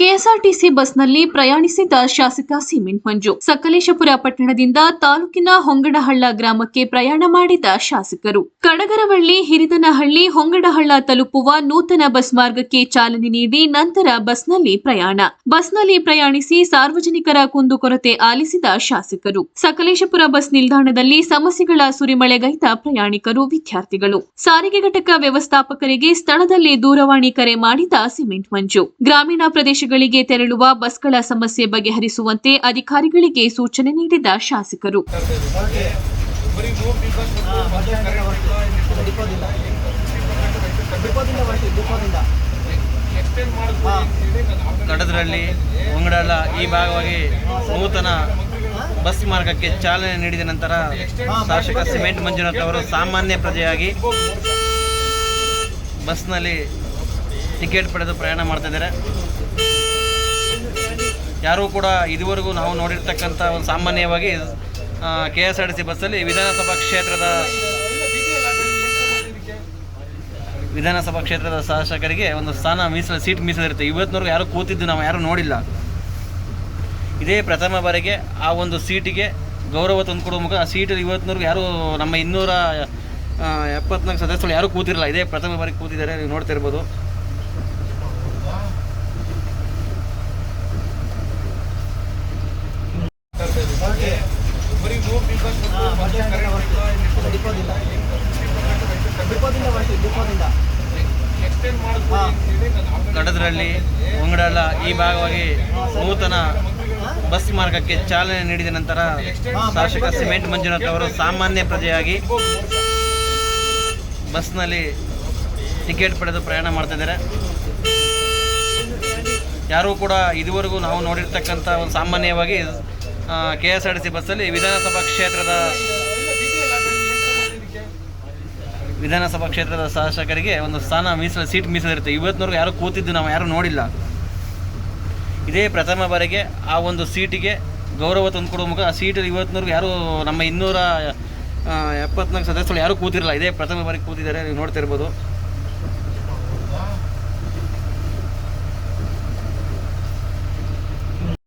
KSRTC ಬಸ್ನಲ್ಲಿ ಪ್ರಯಾಣಿಸಿದ ಶಾಸಕ cement ಮಂಜು. ಸಕಲೇಶಪುರ ಪಟ್ಟಣದಿಂದ ತಾಲೂಕಿನ ಹೊಂಗಡಹಳ್ಳ ಗ್ರಾಮಕ್ಕೆ ಪ್ರಯಾಣ ಮಾಡಿದ ಶಾಸಕರು. ಕಡಗರವಳ್ಳಿ ಹಿರಿದನಹಳ್ಳಿ, ಹೊಂಗಡಹಳ್ಳ ತಲುಪುವ ನೂತನ ಬಸ್ ಮಾರ್ಗಕ್ಕೆ ಚಾಲನೆ ನೀಡಿ ನಂತರ ಬಸ್ನಲ್ಲಿ ಪ್ರಯಾಣ. ಬಸ್ನಲ್ಲಿ ಪ್ರಯಾಣಿಸಿ ಸಾರ್ವಜನಿಕರ ಕುಂದುಕೊರತೆ ಆಲಿಸಿದ ಶಾಸಕರು. ಸಕಲೇಶಪುರ ಬಸ್ ನಿಲ್ದಾಣದಲ್ಲಿ ಸಮಸ್ಯೆಗಳ ಸುರಿಮಳೆಗೈದ ಪ್ರಯಾಣಿಕರು ವಿದ್ಯಾರ್ಥಿಗಳು. ಸಾರಿಗೆ ಘಟಕ ವ್ಯವಸ್ಥಾಪಕರಿಗೆ ಸ್ಥಳದಲ್ಲಿ ದೂರವಾಣಿ ಕರೆ ಮಾಡಿದ ಸಿಮೆಂಟ್ ಮಂಜು. ಗ್ರಾಮೀಣ ಪ್ರದೇಶಗಳಿಗೆ ತೆರಳುವ ಬಸ್ಗಳ ಸಮಸ್ಯೆ ಬಗೆಹರಿಸುವಂತೆ ಅಧಿಕಾರಿಗಳಿಗೆ ಸೂಚನೆ ನೀಡಿದ ಶಾಸಕರು. ಕಡದ್ರಲ್ಲಿ ಉಂಗಡಲ್ಲ ಈ ಭಾಗವಾಗಿ ನೂತನ ಬಸ್ ಮಾರ್ಗಕ್ಕೆ ಚಾಲನೆ ನೀಡಿದ ನಂತರ ಶಾಸಕ ಸಿಮೆಂಟ್ ಮಂಜುನಾಥ್ ಅವರು ಸಾಮಾನ್ಯ ಪ್ರಜೆಯಾಗಿ ಬಸ್ನಲ್ಲಿ ಟಿಕೆಟ್ ಪಡೆದು ಪ್ರಯಾಣ ಮಾಡ್ತಾ ಇದ್ದಾರೆ. ಯಾರೂ ಕೂಡ ಇದುವರೆಗೂ ನಾವು ನೋಡಿರ್ತಕ್ಕಂಥ ಒಂದು ಸಾಮಾನ್ಯವಾಗಿ K S R T C ಬಸ್ಸಲ್ಲಿ ವಿಧಾನಸಭಾ ಕ್ಷೇತ್ರದ ವಿಧಾನಸಭಾ ಕ್ಷೇತ್ರದ ಶಾಸಕರಿಗೆ ಒಂದು ಸ್ಥಾನ ಮೀಸಲು, ಸೀಟ್ ಮೀಸಲಿರುತ್ತೆ. ಇವತ್ತಿನವರೆಗೂ ಯಾರು ಕೂತಿದ್ದು ನಾವು ಯಾರೂ ನೋಡಿಲ್ಲ. ಇದೇ ಪ್ರಥಮ ಬಾರಿಗೆ ಆ ಒಂದು ಸೀಟಿಗೆ ಗೌರವ ತಂದುಕೊಡುವ ಮುಖ, ಆ ಸೀಟ್ ಇವತ್ತಿನವರೆಗೂ ಯಾರು ನಮ್ಮ ಇನ್ನೂರ ಎಪ್ಪತ್ನಾಲ್ಕು ಸದಸ್ಯರು ಯಾರೂ ಕೂತಿರಲ್ಲ. ಇದೇ ಪ್ರಥಮ ಬಾರಿಗೆ ಕೂತಿದ್ದಾರೆ, ನೀವು ನೋಡ್ತಾ ಕಡದ್ರಲ್ಲಿ ಉಂಗಡಲ್ಲ ಈ ಭಾಗವಾಗಿ ನೂತನ ಬಸ್ ಮಾರ್ಗಕ್ಕೆ ಚಾಲನೆ ನೀಡಿದ ನಂತರ ಶಾಸಕ ಸಿಮೆಂಟ್ ಮಂಜುನಾಥ್ ಅವರು ಸಾಮಾನ್ಯ ಪ್ರಜೆಯಾಗಿ ಬಸ್ನಲ್ಲಿ ಟಿಕೆಟ್ ಪಡೆದು ಪ್ರಯಾಣ ಮಾಡ್ತಿದ್ದಾರೆ ಯಾರೂ ಕೂಡ ಇದುವರೆಗೂ ನಾವು ನೋಡಿರ್ತಕ್ಕಂಥ ಒಂದು ಸಾಮಾನ್ಯವಾಗಿ K S R T C ಬಸ್ಸಲ್ಲಿ ವಿಧಾನಸಭಾ ಕ್ಷೇತ್ರದ ವಿಧಾನಸಭಾ ಕ್ಷೇತ್ರದ ಶಾಸಕರಿಗೆ ಒಂದು ಸ್ಥಾನ ಮೀಸಲು, ಸೀಟ್ ಮೀಸಲಿರುತ್ತೆ. ಇವತ್ತಿನವರೆಗೂ ಯಾರು ಕೂತಿದ್ದು ನಾವು ಯಾರೂ ನೋಡಿಲ್ಲ. ಇದೇ ಪ್ರಥಮ ಬಾರಿಗೆ ಆ ಒಂದು ಸೀಟಿಗೆ ಗೌರವ ತಂದುಕೊಡುವ ಮುಖ, ಆ ಸೀಟು ಇವತ್ತಿನವರೆಗೂ ಯಾರು ನಮ್ಮ ಇನ್ನೂರ ಎಪ್ಪತ್ನಾಲ್ಕು ಸದಸ್ಯರು ಯಾರೂ ಕೂತಿರಲ್ಲ. ಇದೇ ಪ್ರಥಮ ಬಾರಿಗೆ ಕೂತಿದ್ದಾರೆ, ನೀವು ನೋಡ್ತಾ ಇರ್ಬೋದು.